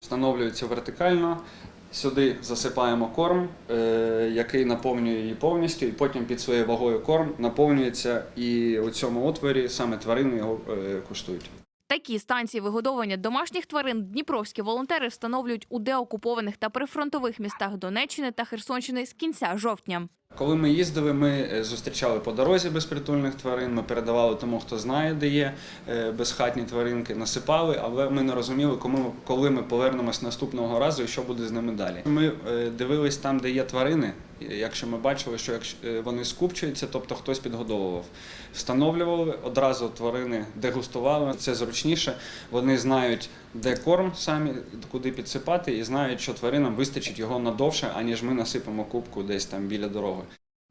Встановлюється вертикально. Сюди засипаємо корм, е, який наповнює її повністю, і потім під своєю вагою корм наповнюється, і у цьому отворі саме тварини його е, куштують. Такі станції вигодовування домашніх тварин дніпровські волонтери встановлюють у деокупованих та прифронтових містах Донеччини та Херсонщини з кінця жовтня. Коли ми їздили, ми е, зустрічали по дорозі безпритульних тварин, ми передавали тому, хто знає, де є е, безхатні тваринки, насипали, але ми не розуміли, кому, коли ми повернемось наступного разу і що буде з ними далі. Ми е, дивились там, де є тварини. Якщо ми бачили, що е, вони скупчуються, тобто хтось підгодовував, встановлювали одразу тварини, дегустували. Це зручніше. Вони знають, де корм самі, куди підсипати, і знають, що тваринам вистачить його надовше, аніж ми насипемо кубку десь там біля дороги.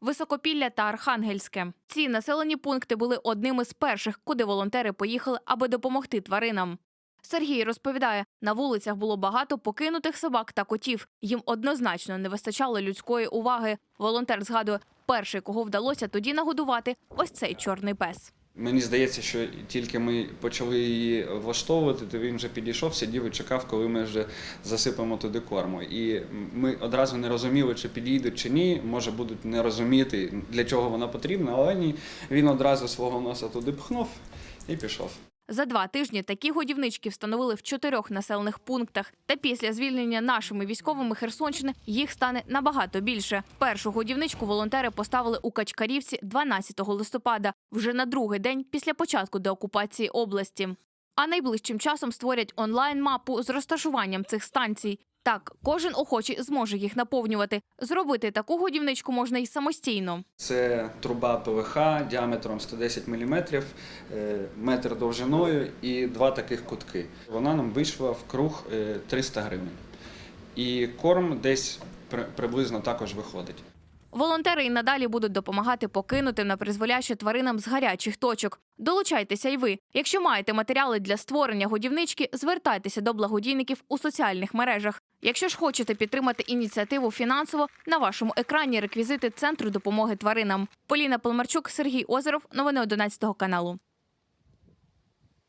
Високопілля та Архангельське. Ці населені пункти були одними з перших, куди волонтери поїхали, аби допомогти тваринам. Сергій розповідає, на вулицях було багато покинутих собак та котів. Їм однозначно не вистачало людської уваги. Волонтер згадує, перший, кого вдалося тоді нагодувати, ось цей чорний пес. Мені здається, що тільки ми почали її влаштовувати, то він вже підійшов, сидів і чекав, коли ми вже засипемо туди корму. І ми одразу не розуміли, чи підійдуть чи ні. Може будуть не розуміти, для чого вона потрібна, але ні. Він одразу свого носа туди пхнув і пішов. За два тижні такі годівнички встановили в чотирьох населених пунктах. Та після звільнення нашими військовими Херсонщини їх стане набагато більше. Першу годівничку волонтери поставили у Качкарівці 12 листопада, вже на другий день після початку деокупації області. А найближчим часом створять онлайн-мапу з розташуванням цих станцій. Так, кожен охочий зможе їх наповнювати. Зробити таку годівничку можна й самостійно. Це труба ПВХ діаметром 110 мм, метр довжиною і два таких кутки. Вона нам вийшла в круг е, 300 гривень. І корм десь при- приблизно також виходить. Волонтери і надалі будуть допомагати покинутим на призволяще тваринам з гарячих точок. Долучайтеся й ви. Якщо маєте матеріали для створення годівнички, звертайтеся до благодійників у соціальних мережах. Якщо ж хочете підтримати ініціативу фінансово, на вашому екрані реквізити центру допомоги тваринам. Поліна Полмарчук, Сергій Озеров. Новини 11 каналу.